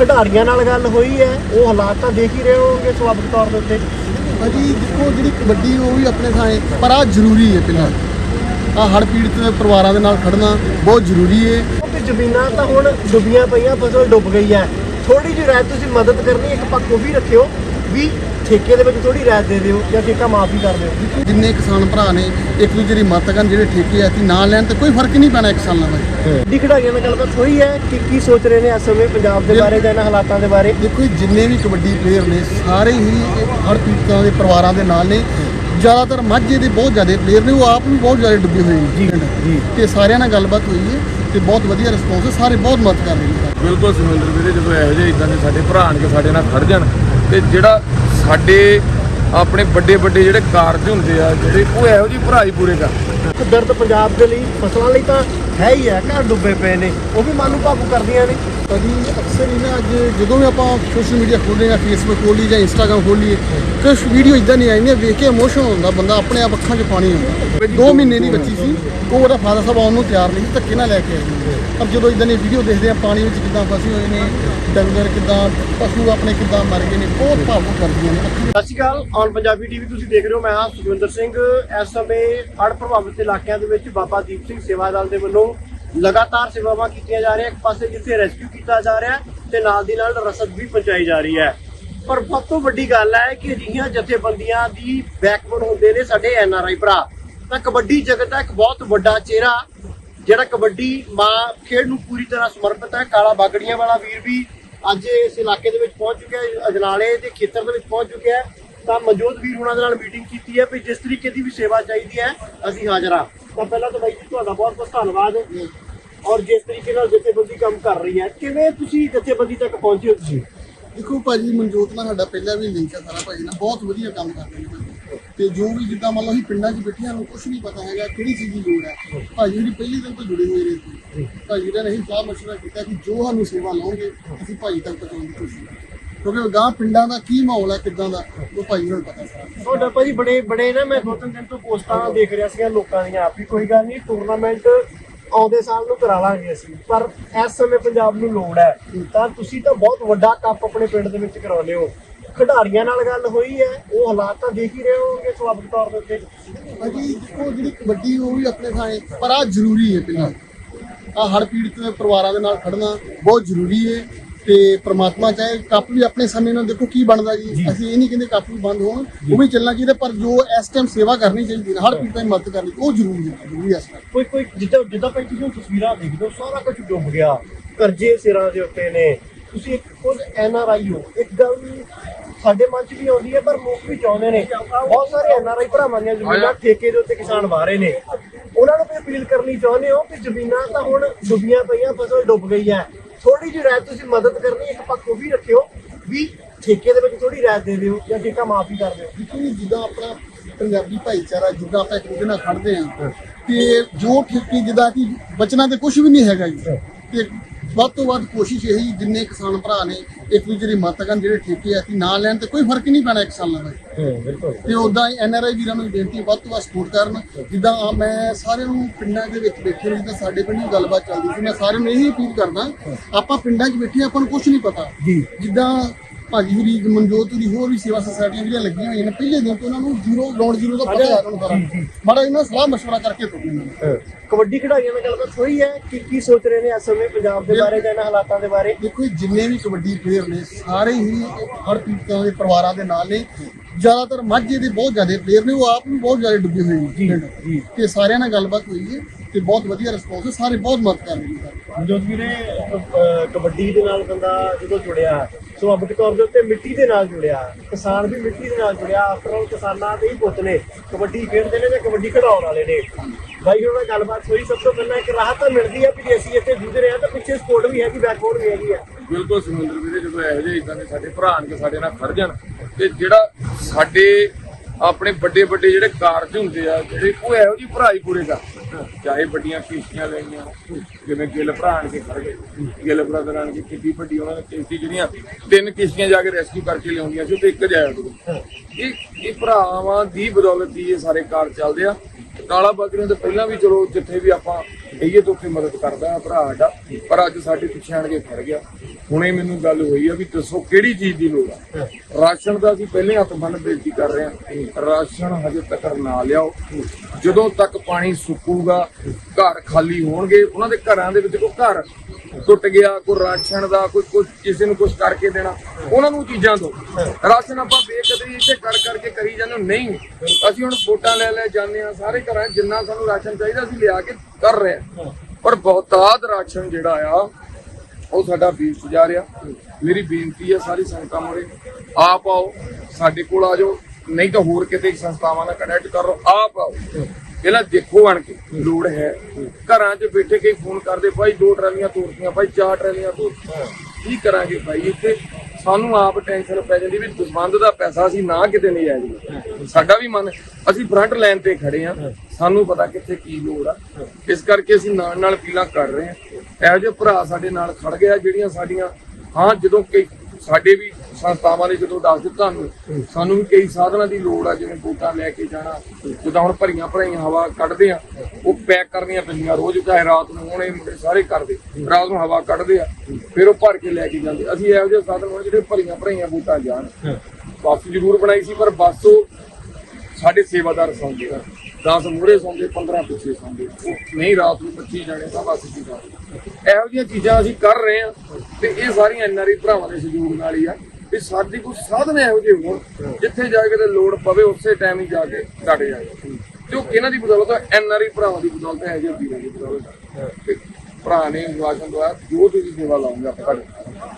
ਖਿਡਾਰੀਆਂ ਨਾਲ ਗੱਲ ਹੋਈ ਹੈ ਉਹ ਹਾਲਾਤ ਤਾਂ ਦੇਖ ਹੀ ਰਹੇ ਹੋਗੇ ਸੁਭਾਵਿਕ ਤੌਰ ਦੇ ਉੱਤੇ। ਭਾਜੀ ਦੇਖੋ ਜਿਹੜੀ ਕਬੱਡੀ ਉਹ ਵੀ ਆਪਣੇ ਥਾਂ ਹੈ ਪਰ ਆ ਜ਼ਰੂਰੀ ਹੈ ਪਹਿਲਾਂ ਆ ਹੜ ਪੀੜਤ ਪਰਿਵਾਰਾਂ ਦੇ ਨਾਲ ਖੜਨਾ ਬਹੁਤ ਜ਼ਰੂਰੀ ਹੈ। ਕਿਉਂਕਿ ਜ਼ਮੀਨਾਂ ਤਾਂ ਹੁਣ ਡੁੱਬੀਆਂ ਪਈਆਂ ਫਸਲ ਡੁੱਬ ਗਈ ਹੈ। ਥੋੜੀ ਜਿਹੀ ਰਾਇਤ ਤੁਸੀਂ ਮਦਦ ਕਰਨੀ ਇੱਕ ਪੱਕ ਉਹ ਵੀ ਰੱਖਿਓ ਵੀ ਠੇਕੇ ਦੇ ਵਿੱਚ ਥੋੜੀ ਰਾਇਤ ਦੇ ਦਿਓ ਜਾਂ ਠੇਕਾ ਮਾਫੀ ਕਰ ਦਿਓ ਜਿੰਨੇ ਕਿਸਾਨ ਭਰਾ ਨੇ ਇੱਕ ਦੂਜੇ ਦੀ ਮਦਦ ਕਰਨ ਜਿਹੜੇ ਠੇਕੇ ਐਤੀ ਨਾ ਲੈਣ ਤੇ ਕੋਈ ਫ਼ਰਕ ਨਹੀਂ ਪੈਣਾ ਇੱਕ ਸਾਲ ਨਾਲ ਭਾਈ ਦੀ ਖਿਡਾਰੀਆਂ ਨਾਲ ਗੱਲਬਾਤ ਹੋਈ ਹੈ ਕਿ ਕੀ ਸੋਚ ਰਹੇ ਨੇ ਇਸ ਸਮੇਂ ਪੰਜਾਬ ਦੇ ਬਾਰੇ ਜਾਂ ਇਹਨਾਂ ਹਾਲਾਤਾਂ ਦੇ ਬਾਰੇ? ਦੇਖੋ ਜਿੰਨੇ ਵੀ ਕਬੱਡੀ ਪਲੇਅਰ ਨੇ ਸਾਰੇ ਹੀ ਹੜ ਪੀੜਤਾਂ ਦੇ ਪਰਿਵਾਰਾਂ ਦੇ ਨਾਲ ਨੇ। ਜ਼ਿਆਦਾਤਰ ਮਾਝੇ ਦੇ ਬਹੁਤ ਜ਼ਿਆਦਾ ਪਲੇਅਰ ਨੇ ਉਹ ਆਪ ਵੀ ਬਹੁਤ ਜ਼ਿਆਦਾ ਡੁੱਬੇ ਹੋਏ ਨੇ। ਜੀ ਤੇ ਸਾਰਿਆਂ ਨਾਲ ਗੱਲਬਾਤ ਹੋਈ ਹੈ ਤੇ ਬਹੁਤ ਵਧੀਆ ਰਿਸਪੌਂਸ ਹੈ ਸਾਰੇ ਬਹੁਤ ਮਦਦ ਕਰ ਰਹੇ ਨੇ। ਬਿਲਕੁਲ ਸੁਮਿੰਦਰ ਵੀਰੇ ਜਦੋਂ ਇਹੋ ਜਿਹੇ ਇਦਾਂ ਦੇ ਸਾਡੇ ਭਰਾ ਆਣ ਕੇ ਸਾਡੇ ਨਾਲ ਖੜ ਜਾਣ ਤੇ ਜਿਹੜਾ ਸਾਡੇ ਆਪਣੇ ਵੱਡੇ ਵੱਡੇ ਜਿਹੜੇ ਕਾਰਜ ਹੁੰਦੇ ਆ, ਜਿਹੜੇ ਉਹ ਇਹੋ ਜਿਹੀ ਭਰਾਈ ਪੂਰੇ ਕਰ। ਦਰਦ ਪੰਜਾਬ ਦੇ ਲਈ, ਫਸਲਾਂ ਲਈ ਤਾਂ ਹੈ ਹੀ ਹੈ ਘਰ ਡੁੱਬੇ ਪਏ ਨੇ। ਉਹ ਵੀ ਮਨ ਨੂੰ ਭਾਵੁਕ ਕਰਦੀਆਂ ਨੇ। ਕਦੀ ਅਕਸਰ ਹੀ ਨਾ ਅੱਜ ਜਦੋਂ ਵੀ ਆਪਾਂ ਸੋਸ਼ਲ ਮੀਡੀਆ ਖੋਲ੍ਹਦੇ ਹਾਂ ਫੇਸਬੁੱਕ ਖੋਲ੍ਹੀ ਜਾਂ ਇੰਸਟਾਗ੍ਰਾਮ ਖੋਲ੍ਹੀਏ ਕੁਝ ਵੀਡੀਓ ਇਦਾਂ ਨਹੀਂ ਆਈਆਂ ਵੇਖ ਕੇ ਇਮੋਸ਼ਨ ਹੁੰਦਾ ਬੰਦਾ ਆਪਣੇ ਆਪ ਅੱਖਾਂ 'ਚ ਪਾਣੀ ਆਉਂਦਾ। 2 ਮਹੀਨੇ ਦੀ ਬੱਚੀ ਸੀ ਉਹ ਉਹਦਾ ਫਾਦਰ ਸਾਹਿਬ ਆਉਣ ਨੂੰ ਤਿਆਰ ਨਹੀਂ ਧੱਕੇ ਨਾਲ ਲੈ ਕੇ ਆਏ ਪਰ ਜਦੋਂ ਇਦਾਂ ਦੀ ਵੀਡੀਓ ਦੇਖਦੇ ਆ ਪਾਣੀ ਵਿੱਚ ਕਿੱਦਾਂ ਫਸੇ ਹੋਏ ਨੇ ਡੰਗਰ ਕਿੱਦਾਂ ਪਸ਼ੂ ਆਪਣੇ ਕਿੱਦਾਂ ਮਰ ਗਏ ਨੇ ਬਹੁਤ ਭਾਵੁਕ ਕਰਦੀਆਂ ਨੇ ਸਤਿ ਸ਼੍ਰੀ ਅਕਾਲ ਔਨ ਪੰਜਾਬੀ ਟੀਵੀ ਤੁਸੀਂ ਦੇਖ ਰਹੇ ਹੋ ਮੈਂ ਹਾਂ ਸੁਖਵਿੰਦਰ ਸਿੰਘ। ਇਸ ਸਮੇਂ ਹੜ੍ਹ ਪ੍ਰਭਾਵਿਤ ਇਲਾਕਿਆਂ ਦੇ ਵਿੱਚ ਬਾਬਾ ਦੀਪ ਸਿੰਘ ਸੇਵਾ ਦਲ ਦੇ ਵੱਲੋਂ ਲਗਾਤਾਰ ਸੇਵਾਵਾਂ ਕੀਤੀਆਂ ਜਾ ਰਹੀਆਂ, ਇੱਕ ਪਾਸੇ ਜਿੱਥੇ ਰੈਸਕਿਊ ਕੀਤਾ ਜਾ ਰਿਹਾ ਤੇ ਨਾਲ ਦੀ ਨਾਲ ਰਸਦ ਵੀ ਪਹੁੰਚਾਈ ਜਾ ਰਹੀ ਹੈ। ਪਰ ਸਭ ਤੋਂ ਵੱਡੀ ਗੱਲ ਹੈ ਕਿ ਅਜਿਹੀਆਂ ਜਥੇਬੰਦੀਆਂ ਦੀ ਬੈਕਬੋਨ ਹੁੰਦੇ ਨੇ ਸਾਡੇ ਐਨ ਆਰ ਆਈ ਭਰਾ। ਤਾਂ ਕਬੱਡੀ ਜਗਤ ਦਾ ਇੱਕ ਬਹੁਤ ਵੱਡਾ ਚਿਹਰਾ, ਜਿਹੜਾ ਕਬੱਡੀ ਮਾਂ ਖੇਡ ਨੂੰ ਪੂਰੀ ਤਰ੍ਹਾਂ ਸਮਰਪਿਤ ਹੈ। ਕਾਲਾ ਬਾਗੜੀਆਂ ਵਾਲਾ ਵੀਰ ਵੀ ਅੱਜ ਇਸ ਇਲਾਕੇ ਦੇ ਵਿੱਚ ਪਹੁੰਚ ਚੁੱਕਿਆ ਹੈ, ਅਜਨਾਲੇ ਦੇ ਖੇਤਰ ਦੇ ਵਿੱਚ ਪਹੁੰਚ ਚੁੱਕਿਆ ਹੈ। ਤਾਂ ਮਨਜੋਤ ਵੀਰ ਹੁਣਾਂ ਦੇ ਨਾਲ ਮੀਟਿੰਗ ਕੀਤੀ ਹੈ ਵੀ ਜਿਸ ਤਰੀਕੇ ਦੀ ਵੀ ਸੇਵਾ ਚਾਹੀਦੀ ਹੈ, ਅਸੀਂ ਹਾਜ਼ਰ ਹਾਂ। ਤਾਂ ਪਹਿਲਾਂ ਤਾਂ ਬਾਈ ਜੀ, ਤੁਹਾਡਾ ਬਹੁਤ ਬਹੁਤ ਧੰਨਵਾਦ। ਔਰ ਜਿਸ ਤਰੀਕੇ ਨਾਲ ਜਥੇਬੰਦੀ ਕੰਮ ਕਰ ਰਹੀ ਹੈ, ਕਿਵੇਂ ਤੁਸੀਂ ਜਥੇਬੰਦੀ ਤੱਕ ਪਹੁੰਚੇ ਹੋ ਤੁਸੀਂ? ਦੇਖੋ ਭਾਜੀ, ਮਨਜੋਤ ਨਾਲ ਸਾਡਾ ਪਹਿਲਾਂ ਵੀ ਲਿੰਕ ਹੈ ਸਾਰਾ ਭਾਜੀ ਨਾਲ। ਬਹੁਤ ਵਧੀਆ ਕੰਮ ਕਰਦੇ ਨੇ ਭਾਜੀ। ਤੇ ਜੋ ਵੀ ਜਿੱਦਾਂ ਮੰਨ ਲਓ ਅਸੀਂ ਪਿੰਡਾਂ 'ਚ ਬੈਠਿਆਂ ਨੂੰ ਕੁਝ ਨਹੀਂ ਪਤਾ ਹੈਗਾ ਕਿਹੜੀ ਚੀਜ਼ ਦੀ ਲੋੜ ਹੈ। ਭਾਜੀ, ਜਿਹੜੀ ਪਹਿਲੀ ਦਿਨ ਤੋਂ ਜੁੜੇ ਹੋਏ ਨੇ ਇੱਥੇ। ਭਾਜੀ ਨੇ ਅਸੀਂ ਸਾਹ ਮਸ਼ਵਰਾ ਕੀਤਾ ਕਿ ਜੋ ਸਾਨੂੰ ਸੇਵਾ ਲਾਉਂਗੇ, ਅਸੀਂ ਭਾਜੀ ਤੱਕ ਪਹੁੰਚਾਉਣ ਦੀ ਕੋਸ਼ਿਸ਼ ਕਰਾਂਗੇ। ਕਿਉਂਕਿ ਗਾਂ ਪਿੰਡਾਂ ਦਾ ਕੀ ਮਾਹੌਲ ਹੈ ਕਿੱਦਾਂ ਦਾ ਉਹ ਭਾਜੀ ਨੂੰ ਪਤਾ। ਤੁਹਾਡਾ ਭਾਜੀ ਬੜੇ ਬੜੇ ਨਾ ਮੈਂ ਦੋ ਤਿੰਨ ਦਿਨ ਤੋਂ ਪੋਸਟਾਂ ਦੇਖ ਰਿਹਾ ਸੀਗਾ ਲੋਕਾਂ ਦੀਆਂ ਵੀ ਕੋਈ ਗੱਲ ਨਹੀਂ ਟੂਰਨਾਮੈਂਟ ਆਉਂਦੇ ਸਾਲ ਨੂੰ ਕਰਾ ਲਾਂਗੇ ਅਸੀਂ ਪਰ ਇਸ ਸਮੇਂ ਪੰਜਾਬ ਨੂੰ ਲੋੜ ਹੈ। ਤਾਂ ਤੁਸੀਂ ਤਾਂ ਬਹੁਤ ਵੱਡਾ ਕੱਪ ਆਪਣੇ ਪਿੰਡ ਦੇ ਵਿੱਚ ਕਰਾਉਂਦੇ ਹੋ। ਖਿਡਾਰੀਆਂ ਨਾਲ ਗੱਲ ਹੋਈ ਹੈ ਉਹ ਹਾਲਾਤ ਤਾਂ ਦੇਖ ਹੀ ਰਹੇ ਹੋਗੇ ਸੁਭਾਵਿਕ ਤੌਰ ਦੇ ਉੱਤੇ। ਭਾਜੀ ਦੇਖੋ ਜਿਹੜੀ ਕਬੱਡੀ ਉਹ ਵੀ ਆਪਣੇ ਥਾਂ ਹੈ ਪਰ ਆ ਜ਼ਰੂਰੀ ਹੈ ਪਹਿਲਾਂ ਆ ਹੜ ਪੀੜਤ ਪਰਿਵਾਰਾਂ ਦੇ ਨਾਲ ਖੜਨਾ ਬਹੁਤ ਜ਼ਰੂਰੀ ਹੈ। ਤੇ ਪ੍ਰਮਾਤਮਾ ਚਾਹੇ ਕੱਪ ਵੀ ਆਪਣੇ ਸਮੇਂ ਨਾਲ ਦੇਖੋ ਕੀ ਬਣਦਾ ਜੀ ਅਸੀਂ ਇਹ ਨਹੀਂ ਕਹਿੰਦੇ ਕੱਪ ਵੀ ਬੰਦ ਹੋਣ ਉਹ ਵੀ ਚੱਲਣਾ ਚਾਹੀਦਾ ਪਰ ਜੋ ਇਸ ਟਾਈਮ ਸੇਵਾ ਕਰਨੀ ਚਾਹੀਦੀ ਹੈ ਹੜ ਪੀੜਤਾਂ ਦੀ ਮਦਦ ਕਰਨੀ ਉਹ ਜ਼ਰੂਰੀ ਹੈ ਜ਼ਰੂਰੀ ਹੈ। ਕੋਈ ਕੋਈ ਜਿੱਦਾਂ ਜਿੱਦਾਂ ਭਾਈ ਤੁਸੀਂ ਤਸਵੀਰਾਂ ਦੇਖਦੇ ਹੋ ਸਾਰਾ ਕੁਝ ਡੁੱਬ ਗਿਆ ਕਰਜ਼ੇ ਸਿਰਾਂ ਦੇ ਉੱਤੇ ਨੇ। ਤੁਸੀਂ ਇੱਕ ਖੁਦ ਐਨ ਆਰ ਆਈ ਹੋ ਇੱਕ ਗੱਲ ਸਾਡੇ ਮਨ 'ਚ ਵੀ ਆਉਂਦੀ ਹੈ ਪਰ ਲੋਕ ਵੀ ਚਾਹੁੰਦੇ ਨੇ। ਬਹੁਤ ਸਾਰੇ ਐਨ ਆਰ ਆਈ ਭਰਾਵਾਂ ਦੀਆਂ ਜ਼ਮੀਨਾਂ ਠੇਕੇ ਦੇ ਉੱਤੇ ਕਿਸਾਨ ਵਾਰੇ ਨੇ। ਉਹਨਾਂ ਨੂੰ ਵੀ ਅਪੀਲ ਕਰਨੀ ਚਾਹੁੰਦੇ ਹੋ ਕਿ ਜ਼ਮੀਨਾਂ ਤਾਂ ਹੁਣ ਡੁੱਬੀਆਂ ਪਈਆਂ ਫਸਲ ਡੁੱਬ ਗਈ ਹੈ। ਥੋੜੀ ਜਿਹੀ ਰਾਇਤ ਤੁਸੀਂ ਮਦਦ ਕਰਨੀ ਇੱਕ ਪੱਕ ਉਹ ਵੀ ਰੱਖਿਓ ਵੀ ਠੇਕੇ ਦੇ ਵਿੱਚ ਥੋੜੀ ਰਾਇਤ ਦੇ ਦਿਓ ਜਾਂ ਠੇਕਾ ਮਾਫੀ ਕਰ ਦਿਓ। ਜੀ, ਜਿੱਦਾਂ ਆਪਣਾ ਪੰਜਾਬੀ ਭਾਈਚਾਰਾ ਜਿੱਦਾਂ ਆਪਾਂ ਇੱਕ ਦੂਜੇ ਨਾਲ ਖੜਦੇ ਆ ਤੇ ਜੋ ਠੇਕੇ ਜਿੱਦਾਂ ਕਿ ਬਚਣਾ ਤੇ ਕੁਝ ਵੀ ਨਹੀਂ ਹੈਗਾ ਜੀ ਤੇ ਵੱਧ ਤੋਂ ਵੱਧ ਕੋਸ਼ਿਸ਼ ਇਹੀ ਜਿੰਨੇ ਕਿਸਾਨ ਭਰਾ ਨੇ ਇੱਕ ਦੂਜੇ ਦੀ ਮਦਦ ਕਰਨ ਜਿਹੜੇ ਠੇਕੇ ਆ ਕਿ ਨਾ ਲੈਣ ਤੇ ਕੋਈ ਫ਼ਰਕ ਨਹੀਂ ਪੈਣਾ ਇੱਕ ਸਾਲ ਨਾਲ ਭਾਈ ਬਿਲਕੁਲ। ਤੇ ਉਦਾਂ ਹੀ ਐਨ ਆਰ ਆਈ ਵੀਰਾਂ ਨੂੰ ਵੀ ਬੇਨਤੀ ਵੱਧ ਤੋਂ ਵੱਧ ਸਪੋਰਟ ਕਰਨ। ਜਿੱਦਾਂ ਆ ਮੈਂ ਸਾਰਿਆਂ ਨੂੰ ਪਿੰਡਾਂ ਦੇ ਵਿੱਚ ਬੈਠੇ ਜਿੱਦਾਂ ਸਾਡੇ ਪਿੰਡ ਵੀ ਗੱਲਬਾਤ ਚੱਲਦੀ ਸੀ ਮੈਂ ਸਾਰਿਆਂ ਨੂੰ ਇਹੀ ਅਪੀਲ ਕਰਦਾ ਆਪਾਂ ਪਿੰਡਾਂ 'ਚ ਬੈਠੇ ਆਪਾਂ ਨੂੰ ਕੁਝ ਨਹੀਂ ਪਤਾ। ਜੀ। ਜਿੱਦਾਂ ਭਾਜੀ ਹੁਰੀ ਮਨਜੋਤ ਹੁਰੀ ਹੋਰ ਵੀ ਸੇਵਾ ਸੁਸਾਇਟੀਆਂ ਜਿਹੜੀਆਂ ਲੱਗੀਆਂ ਹੋਈਆਂ ਨੇ ਪਹਿਲੇ ਦਿਨ ਤੋਂ ਉਹਨਾਂ ਨੂੰ ਜ਼ੀਰੋ ਗਰਾਊਂਡ ਜ਼ੀਰੋ ਦਾ ਪਤਾ ਹੈ ਉਹਨਾਂ ਨੂੰ ਸਾਰਾ ਮਾੜਾ ਇਹਨਾਂ ਸਲਾਹ ਮਸ਼ਵਰਾ ਕਰਕੇ ਤੁਰਨਾ ਇਹਨਾਂ ਨੇ। ਕਬੱਡੀ ਖਿਡਾਰੀਆਂ ਨਾਲ ਗੱਲਬਾਤ ਹੋਈ ਹੈ? ਕਿ ਕੀ ਸੋਚ ਰਹੇ ਨੇ ਇਸ ਸਮੇਂ ਪੰਜਾਬ ਦੇ ਬਾਰੇ ਜਾਂ ਇਹਨਾਂ ਹਾਲਾਤਾਂ ਦੇ ਬਾਰੇ? ਦੇਖੋ ਜਿੰਨੇ ਵੀ ਕਬੱਡੀ ਪਲੇਅਰ ਨੇ ਸਾਰੇ ਹੀ ਹੜ ਪੀੜਤਾਂ ਦੇ ਪਰਿਵਾਰਾਂ ਦੇ ਨਾਲ ਨੇ। ਜ਼ਿਆਦਾਤਰ ਮਾਝੇ ਦੇ ਬਹੁਤ ਜ਼ਿਆਦਾ ਪਲੇਅਰ ਨੇ ਉਹ ਆਪ ਵੀ ਬਹੁਤ ਜ਼ਿਆਦਾ ਡੁੱਬੇ ਹੋਏ ਨੇ। ਤੇ ਸਾਰਿਆਂ ਨਾਲ ਗੱਲਬਾਤ ਹੋਈ ਹੈ ਤੇ ਬਹੁਤ ਵਧੀਆ ਰਿਸਪੌਂਸ ਹੈ ਸਾਰੇ ਬਹੁਤ ਮਦਦ ਕਰ ਰਹੇ ਨੇ। ਮਨਜੋਤ ਵੀਰੇ ਕਬੱਡੀ ਦੇ ਨਾਲ ਬੰਦਾ ਜਦੋਂ ਜੁੜਿਆ ਸੁਭਾਵਿਕ ਤੌਰ ਦੇ ਉੱਤੇ ਮਿੱਟੀ ਦੇ ਨਾਲ ਜੁੜਿਆ। ਕਿਸਾਨ ਵੀ ਮਿੱਟੀ ਦੇ ਨਾਲ ਜੁੜਿਆ। ਆਫਟਰ ਆਲ ਕਿਸਾਨਾਂ ਦੇ ਹੀ ਪੁੱਤ ਨੇ। ਕਬੱਡੀ ਖੇਡਦੇ ਨੇ ਤੇ ਕਬੱਡੀ ਖਿਡਾਉਣ ਵਾਲੇ ਨੇ। ਬਾਈ ਉਹਨਾਂ ਨਾਲ ਗੱਲਬਾਤ ਹੋਈ, ਸਭ ਤੋਂ ਪਹਿਲਾਂ ਇੱਕ ਰਾਹਤ ਤਾਂ ਮਿਲਦੀ ਆ ਵੀ ਅਸੀਂ ਇੱਥੇ ਜੂਝ ਰਹੇ ਹਾਂ ਤਾਂ ਪਿੱਛੇ ਸਪੋਰਟ ਵੀ ਹੈਗੀ ਬੈਕਬੋਨ ਵੀ ਹੈਗੀ ਆ। ਬਿਲਕੁਲ ਸਮੁੰਦਰ ਵੀਰੇ, ਜਦੋਂ ਇਹੋ ਜਿਹੇ ਇਦਾਂ ਦੇ ਸਾਡੇ ਭਰਾ ਆਣ ਸਾਡੇ ਨਾਲ ਖੜ ਜਾਣ, ਤੇ ਜਿਹੜਾ ਸਾਡੇ ਆਪਣੇ ਵੱਡੇ ਵੱਡੇ ਜਿਹੜੇ ਕਾਰਜ ਹੁੰਦੇ ਆ, ਜਿਹੜੇ ਉਹ ਇਹੋ ਜਿਹੀ ਭਰਾਈ ਪੂਰੇ ਕਰ। ਚਾਹੇ ਵੱਡੀਆਂ ਕਿਸ਼ਤੀਆਂ ਲੈਣੀਆਂ, ਜਿਵੇਂ ਗਿੱਲ ਭਰਾ ਆਣ ਕੇ ਖੜ ਗਏ। ਗਿੱਲ ਬ੍ਰਦਰ ਆਣ ਕੇ ਕਿੱਡੀ ਵੱਡੀ ਉਹਨਾਂ ਨੇ ਕਿਸ਼ਤੀ ਜਿਹੜੀਆਂ ਤਿੰਨ ਕਿਸ਼ਤੀਆਂ ਜਾ ਕੇ ਰੈਸਕਿਊ ਕਰਕੇ ਲਿਆਉਂਦੀਆਂ ਸੀ ਤੇ ਇੱਕ ਜਾਇਆ ਉਦੋਂ ਇਹ ਇਹ ਭਰਾਵਾਂ ਦੀ ਬਦੌਲਤ ਹੀ ਇਹ ਸਾਰੇ ਕਾਰਜ ਚੱਲਦੇ ਆ। ਕਾਲਾ ਬਾਗਰੀਆਂ ਤੋਂ ਪਹਿਲਾਂ ਵੀ ਚਲੋ ਜਿੱਥੇ ਵੀ ਆਪਾਂ ਕਹੀਏ ਤਾਂ ਉੱਥੇ ਮਦਦ ਕਰਦਾ ਭਰਾ ਸਾਡਾ। ਪਰ ਅੱਜ ਸਾਡੇ ਪਿੱਛੇ ਆਣ ਕੇ ਖੜ ਗਿਆ। ਹੁਣੇ ਮੈਨੂੰ ਗੱਲ ਹੋਈ ਆ ਵੀ ਦੱਸੋ ਕਿਹੜੀ ਚੀਜ਼ ਦੀ ਲੋੜ ਆ? ਰਾਸ਼ਨ ਦਾ ਅਸੀਂ ਪਹਿਲੇ ਹੱਥ ਬੰਨ ਬੇਨਤੀ ਕਰ ਰਹੇ ਹਾਂ। ਰਾਸ਼ਨ ਹਜੇ ਤੱਕ ਨਾ ਲਿਆਓ। ਜਦੋਂ ਤੱਕ ਪਾਣੀ ਸੁੱਕੂਗਾ, ਘਰ ਖਾਲੀ ਹੋਣਗੇ, ਉਹਨਾਂ ਦੇ ਘਰਾਂ ਦੇ ਵਿੱਚ ਕੋਈ ਘਰ ਟੁੱਟ ਗਿਆ, ਕੋਈ ਰਾਸ਼ਨ ਦਾ, ਕੋਈ ਕੁਝ ਕਿਸੇ ਨੂੰ ਕੁਝ ਕਰਕੇ ਦੇਣਾ, ਉਹਨਾਂ ਨੂੰ ਚੀਜ਼ਾਂ ਦੋ। ਰਾਸ਼ਨ ਆਪਾਂ ਬੇਕਦਰੀ ਇੱਥੇ ਕਰ ਕਰਕੇ ਕਰੀ ਜਾਂਦੇ ਨਹੀਂ, ਅਸੀਂ ਹੁਣ ਵੋਟਾਂ ਲੈ ਲੈ ਜਾਂਦੇ ਆ ਸਾਰੇ ਘਰਾਂ ਜਿੰਨਾ ਸਾਨੂੰ ਰਾਸ਼ਨ ਚਾਹੀਦਾ, ਅਸੀਂ ਲਿਆ ਕੇ ਕਰ ਰਹੇ ਹਾਂ। ਪਰ ਬਹੁਤਾਤ ਰਾਸ਼ਨ ਜਿਹੜਾ ਆ, ਉਹ ਸਾਡਾ ਬੀਜ ਜਾ ਰਿਹਾ। ਮੇਰੀ ਬੇਨਤੀ ਹੈ ਸਾਰੀ ਸੰਗਤਾਂ ਮੋਰੇ ਆਪ ਆਓ, ਸਾਡੇ ਕੋਲ ਆ ਜਾਓ, ਨਹੀਂ ਤਾਂ ਹੋਰ ਕਿਤੇ ਸੰਸਥਾਵਾਂ ਨਾਲ ਕਨੈਕਟ ਕਰੋ ਆਪ ਆਓ। ਪਹਿਲਾਂ ਦੇਖੋ ਆਣ ਕੇ। ਲੋੜ ਹੈ। ਘਰਾਂ 'ਚ ਬੈਠੇ ਕਈ ਫੋਨ ਕਰਦੇ, ਭਾਈ ਦੋ ਟਰਾਲੀਆਂ ਤੋੜਤੀਆਂ ਭਾਈ ਚਾਰ ਟਰਾਲੀਆਂ ਤੋੜਤੀਆਂ ਕੀ ਕਰਾਂਗੇ ਭਾਈ ਇੱਥੇ? ਸਾਨੂੰ ਆਪ ਟੈਨਸ਼ਨ ਪੈ ਜਾਂਦੀ ਵੀ ਦਸਵੰਦ ਦਾ ਪੈਸਾ ਅਸੀਂ ਨਾ ਕਿਤੇ ਨਹੀਂ ਆਇਆ ਸਾਡਾ ਵੀ ਮਨ ਅਸੀਂ ਫਰੰਟ ਲਾਈਨ ਤੇ ਖੜੇ ਆ। ਸਾਨੂੰ ਪਤਾ ਕਿੱਥੇ ਕੀ ਲੋੜ ਆ। ਇਸ ਕਰਕੇ ਅਸੀਂ ਨਾਲ ਨਾਲ ਅਪੀਲਾਂ ਕਰ ਰਹੇ ਆ। ਇਹੋ ਜਿਹੇ ਭਰਾ ਸਾਡੇ ਨਾਲ ਖੜ ਗਿਆ ਜਿਹੜੀਆਂ ਸਾਡੀਆਂ, ਹਾਂ, ਜਦੋਂ ਕਈ ਸਾਡੇ ਵੀ ਸੰਸਥਾਵਾਂ ਨੇ ਜਦੋਂ ਦੱਸ ਦਿੱਤਾ ਸਾਨੂੰ। ਸਾਨੂੰ ਵੀ ਕਈ ਸਾਧਨਾਂ ਦੀ ਲੋੜ ਆ ਜਿਵੇਂ ਬੂਟਾਂ ਲੈ ਕੇ ਜਾਣਾ ਜਿੱਦਾਂ ਹੁਣ ਭਰੀਆਂ ਭਰਾਈਆਂ ਹਵਾ ਕੱਢਦੇ ਆ ਉਹ ਪੈਕ ਕਰਨੀਆਂ ਪੈਂਦੀਆਂ ਰੋਜ਼ ਚਾਹੇ ਰਾਤ ਨੂੰ ਹੁਣ ਇਹ ਮੁੰਡੇ ਸਾਰੇ ਕਰਦੇ ਰਾਤ ਨੂੰ ਹਵਾ ਕੱਢਦੇ ਆ ਫਿਰ ਉਹ ਭਰ ਕੇ ਲੈ ਕੇ ਜਾਂਦੇ। ਅਸੀਂ ਇਹੋ ਜਿਹੇ ਸਾਧਨ ਹੋਣ ਜਿਹੜੇ ਭਰੀਆਂ ਭਰਾਈਆਂ ਬੂਟਾਂ ਜਾਣ। ਬੱਸ ਜ਼ਰੂਰ ਬਣਾਈ ਸੀ ਪਰ ਬੱਸ ਉਹ ਸਾਡੇ ਸੇਵਾਦਾਰ ਸੌਂਦੇ ਆ। 10 ਮੂਹਰੇ ਸੌਂਦੇ 15 ਪਿੱਛੇ ਸੌਂਦੇ। ਨਹੀਂ ਰਾਤ ਨੂੰ 25 ਜਾਣੇ ਤਾਂ ਬਸ ਕੀ ਕਰ ਇਹੋ ਜਿਹੀਆਂ ਚੀਜ਼ਾਂ ਅਸੀਂ ਕਰ ਰਹੇ ਆ ਤੇ ਇਹ ਸਾਰੀਆਂ ਐਨਆਰਆਈ ਭਰਾਵਾਂ ਦੇ ਸਹਿਯੋਗ ਨਾਲ ਹੀ ਆ। ਵੀ ਸਾਡੀ ਕੋਈ ਸਾਧਨ ਇਹੋ ਜਿਹੇ ਹੋਣ ਜਿੱਥੇ ਜਾ ਕੇ ਤੇ ਲੋੜ ਪਵੇ ਉਸੇ ਟਾਈਮ ਹੀ ਜਾ ਕੇ ਕੱਢ ਜਾਏ ਤੇ ਉਹ ਕਿਹਨਾਂ ਦੀ ਬਦੌਲਤ ਐਨਆਰਆਈ ਭਰਾਵਾਂ ਦੀ ਬਦੌਲਤ ਹੈ ਜਿਹੇ ਵੀਰਾਂ ਦੀ ਬਦੌਲਤ ਭਰਾ ਨੇ ਵਾਸ਼ਨ ਦਵਾ ਜੋ ਤੁਸੀਂ ਸੇਵਾ ਲਾਉਂਗੇ ਆਪਾਂ।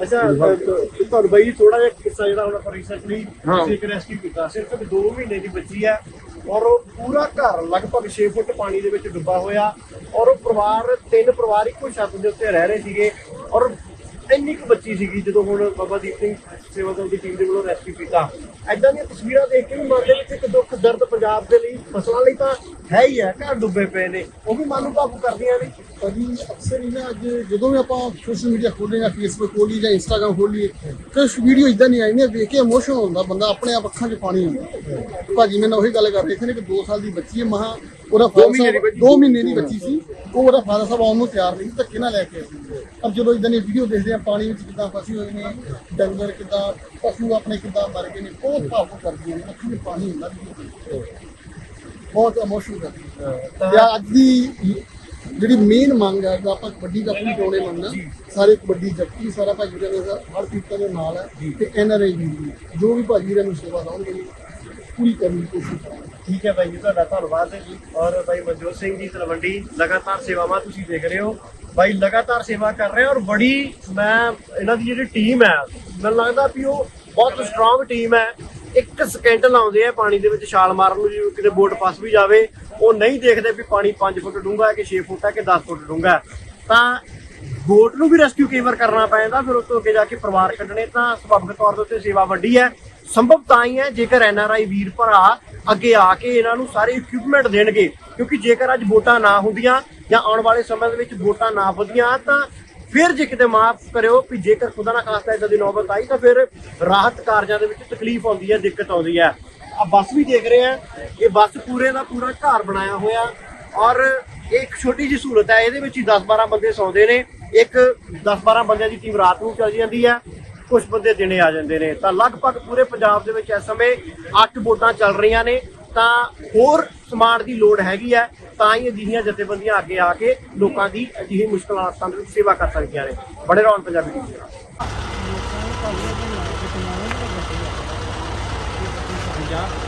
ਅੱਛਾ ਤੁਹਾਨੂੰ ਬਾਈ ਥੋੜਾ ਜਿਹਾ ਕਿੱਸਾ ਜਿਹੜਾ ਹੁਣ ਆਪਾਂ ਰੀਸੈਂਟਲੀ ਹਾਂ। ਤੁਸੀਂ ਇੱਕ ਰੈਸਕਿਊ ਕੀਤਾ ਸਿਰਫ 2 ਮਹੀਨੇ ਦੀ ਬੱਚੀ ਹੈ ਔਰ ਉਹ ਪੂਰਾ ਘਰ ਲਗਭਗ 6 ਫੁੱਟ ਪਾਣੀ ਦੇ ਵਿੱਚ ਡੁੱਬਾ ਹੋਇਆ ਔਰ ਉਹ ਪਰਿਵਾਰ ਤਿੰਨ ਪਰਿਵਾਰ ਇੱਕੋ ਛੱਤ ਦੇ ਉੱਤੇ ਰਹਿ ਰਹੇ ਸੀਗੇ ਔਰ ਇੰਨੀ ਕੁ ਬੱਚੀ ਸੀਗੀ ਜਦੋਂ ਹੁਣ ਬਾਬਾ ਦੀਪ ਸਿੰਘ ਸੇਵਾ ਦਲ ਦੀ ਟੀਮ ਦੇ ਵੱਲੋਂ ਰੈਸਕਿਊ ਕੀਤਾ। ਐਦਾਂ ਦੀਆਂ ਤਸਵੀਰਾਂ ਦੇਖ ਕੇ ਵੀ ਮਨ ਦੇ ਵਿੱਚ ਇੱਕ ਦੁੱਖ, ਦਰਦ ਪੰਜਾਬ ਦੇ ਲਈ, ਫਸਲਾਂ ਲਈ ਤਾਂ ਹੈ ਹੀ ਹੈ ਘਰ ਡੁੱਬੇ ਪਏ ਨੇ। ਉਹ ਵੀ ਮਨ ਨੂੰ ਕਾਬੂ ਕਰਦੀਆਂ ਨੇ। ਭਾਜੀ ਅਕਸਰ ਹੀ ਨਾ ਅੱਜ ਜਦੋਂ ਵੀ ਆਪਾਂ ਸੋਸ਼ਲ ਮੀਡੀਆ ਖੋਲ੍ਹਦੇ ਹਾਂ ਫੇਸਬੁੱਕ ਖੋਲੀ ਜਾਂ ਇੰਸਟਾਗ੍ਰਾਮ ਖੋਲੀਏ ਕੁਝ ਵੀਡੀਓ ਇਦਾਂ ਨਹੀਂ ਆਈਆਂ ਵੇਖ ਕੇ ਇਮੋਸ਼ਨ ਹੁੰਦਾ ਬੰਦਾ ਆਪਣੇ ਆਪ ਅੱਖਾਂ 'ਚ ਪਾਣੀ ਹੁੰਦਾ। ਭਾਜੀ ਮੈਨੂੰ ਉਹੀ ਗੱਲ ਕਰ ਰਹੇ ਸੀ ਕਿ 2 ਸਾਲ ਦੀ ਬੱਚੀ ਹੈ ਮਹਾ ਉਹਦਾ ਬੱਚੀ 2 ਮਹੀਨੇ ਦੀ ਬੱਚੀ ਸੀ। ਉਹ ਉਹਦਾ ਫਾਦਰ ਸਾਹਿਬ ਆਉਣ ਨੂੰ ਤਿਆਰ ਨਹੀਂ ਧੱਕੇ ਨਾਲ ਲੈ ਕੇ ਆਏ ਪਰ ਜਦੋਂ ਇਦਾਂ ਦੀ ਵੀਡੀਓ ਦੇਖਦੇ ਆ ਪਾਣੀ ਵਿੱਚ ਕਿੱਦਾਂ ਫਸੀ ਹੋਏ ਨੇ ਡੰਗਰ ਕਿੱਦਾਂ ਪਸ਼ੂ ਆਪਣੇ ਕਿੱਦਾਂ ਮਰ ਗਏ ਨੇ ਬਹੁਤ ਭਾਵੁਕ ਕਰਦੀਆਂ ਨੇ ਅੱਖਾਂ 'ਚ ਪਾਣੀ ਹੁੰਦਾ। ਬਹੁਤ ਇਮੋਸ਼ਨਲ ਹੈ। ਤੇ ਅੱਜ ਦੀ ਜਿਹੜੀ ਮੇਨ ਮੰਗ ਹੈ ਜੋ ਆਪਾਂ ਕਬੱਡੀ ਦਾ ਪੂਰੀ ਟੋਲੇ ਮੰਗਣਾ ਸਾਰੇ ਕਬੱਡੀ ਜੱਟੀ ਸਾਰਾ ਭਾਜੀ ਦਾ ਹਰ ਪੀਤਾ ਦੇ ਨਾਲ ਹੈ। ਤੇ ਐਨਆਰਆਈ ਵੀ ਜੋ ਵੀ ਭਾਜੀ ਦਾ ਨੂੰ ਸੇਵਾ ਲਾਉਣਗੇ ਪੂਰੀ ਕਰਨ ਦੀ ਕੋਸ਼ਿਸ਼ ਕਰਾਂਗੇ। ਠੀਕ ਹੈ ਬਾਈ ਜੀ ਤੁਹਾਡਾ ਧੰਨਵਾਦ। ਔਰ ਬਾਈ ਮਨਜੋਤ ਸਿੰਘ ਜੀ ਤਲਵੰਡੀ ਲਗਾਤਾਰ ਸੇਵਾਵਾਂ ਤੁਸੀਂ ਦੇਖ ਰਹੇ ਹੋ। ਬਾਈ ਲਗਾਤਾਰ ਸੇਵਾ ਕਰ ਰਹੇ ਔਰ ਬੜੀ ਮੈਂ ਇਹਨਾਂ ਦੀ ਜਿਹੜੀ ਟੀਮ ਹੈ ਮੈਨੂੰ ਲੱਗਦਾ ਵੀ ਉਹ ਬਹੁਤ ਸਟਰੋਂਗ ਟੀਮ ਹੈ। ਇੱਕ ਸਕਿੰਟ ਲਾਉਂਦੇ ਆ ਪਾਣੀ ਦੇ ਵਿੱਚ ਛਾਲ ਮਾਰਨ ਨੂੰ ਜੇ ਕਿਤੇ ਬੋਟ ਫਸ ਵੀ ਜਾਵੇ, ਉਹ ਨਹੀਂ ਦੇਖਦੇ ਵੀ ਪਾਣੀ 5 ਫੁੱਟ ਡੂੰਘਾ ਹੈ ਕਿ 6 ਫੁੱਟ ਹੈ ਕਿ 10 ਫੁੱਟ ਡੂੰਘਾ ਤਾਂ ਬੋਟ ਨੂੰ ਵੀ ਰੈਸਕਿਊ ਕਈ ਵਾਰ ਕਰਨਾ ਪੈਂਦਾ ਫਿਰ ਉਸ ਤੋਂ ਅੱਗੇ ਜਾ ਕੇ ਪਰਿਵਾਰ ਕੱਢਣੇ, ਤਾਂ ਸੁਭਾਵਿਕ ਤੌਰ ਦੇ ਉੱਤੇ ਸੇਵਾ ਵੱਡੀ ਹੈ। ਸੰਭਵ ਤਾਂ ਹੀ ਹੈ ਜੇਕਰ ਐਨਆਰਆਈ ਵੀਰ ਭਰਾ ਅੱਗੇ ਆ ਕੇ ਇਹਨਾਂ ਨੂੰ ਸਾਰੇ ਇਕਵਿਪਮੈਂਟ ਦੇਣਗੇ, ਕਿਉਂਕਿ ਜੇਕਰ ਅੱਜ ਵੋਟਾਂ ਨਾ ਹੁੰਦੀਆਂ ਜਾਂ ਆਉਣ ਵਾਲੇ ਸਮੇਂ ਦੇ ਵਿੱਚ ਵੋਟਾਂ ਨਾ ਵਧੀਆਂ, ਤਾਂ ਫਿਰ ਜੇ ਕਿਤੇ ਮਾਫ ਕਰਿਓ ਵੀ ਜੇਕਰ ਖੁਦਾ ਨਾ ਖਾਸਤਾ ਇਦਾਂ ਦੀ ਨੌਬਤ ਆਈ, ਤਾਂ ਫਿਰ ਰਾਹਤ ਕਾਰਜਾਂ ਦੇ ਵਿੱਚ ਤਕਲੀਫ ਆਉਂਦੀ ਹੈ, ਦਿੱਕਤ ਆਉਂਦੀ ਹੈ। ਆ ਬੱਸ ਵੀ ਦੇਖ ਰਹੇ ਆ ਇਹ ਬੱਸ ਪੂਰੇ ਦਾ ਪੂਰਾ ਘਰ ਬਣਾਇਆ ਹੋਇਆ ਔਰ ਇਹ ਇੱਕ ਛੋਟੀ ਜਿਹੀ ਸਹੂਲਤ ਹੈ, ਇਹਦੇ ਵਿੱਚ ਹੀ 10-12 ਬੰਦੇ ਸੌਂਦੇ ਨੇ। ਇੱਕ 10-12 ਬੰਦਿਆਂ ਦੀ ਟੀਮ ਰਾਤ ਨੂੰ ਚੱਲ ਜਾਂਦੀ ਹੈ ਕੁਝ ਬੰਦੇ ਦਿਨੇ ਆ ਜਾਂਦੇ ਨੇ। ਤਾਂ ਲਗਭਗ ਪੂਰੇ ਪੰਜਾਬ ਦੇ ਵਿੱਚ ਇਸ ਸਮੇਂ 8 ਵੋਟਾਂ ਚੱਲ ਰਹੀਆਂ ਨੇ। ਤਾਂ ਹੋਰ ਸਮਾਨ ਦੀ ਲੋੜ ਹੈਗੀ ਹੈ। ਤਾਂ ਹੀ ਅਜਿਹੀਆਂ ਜਥੇਬੰਦੀਆਂ ਅੱਗੇ ਆ ਕੇ ਲੋਕਾਂ ਦੀ ਅਜਿਹੀ ਮੁਸ਼ਕਲਾਂ ਦੇ ਵਿੱਚ ਸੇਵਾ ਕਰ ਸਕਦੀਆਂ ਨੇ। ਬੜੇ ਰੌਣ ਪੰਜਾਬੀ ਟੀਵੀ ਪੰਜਾਬ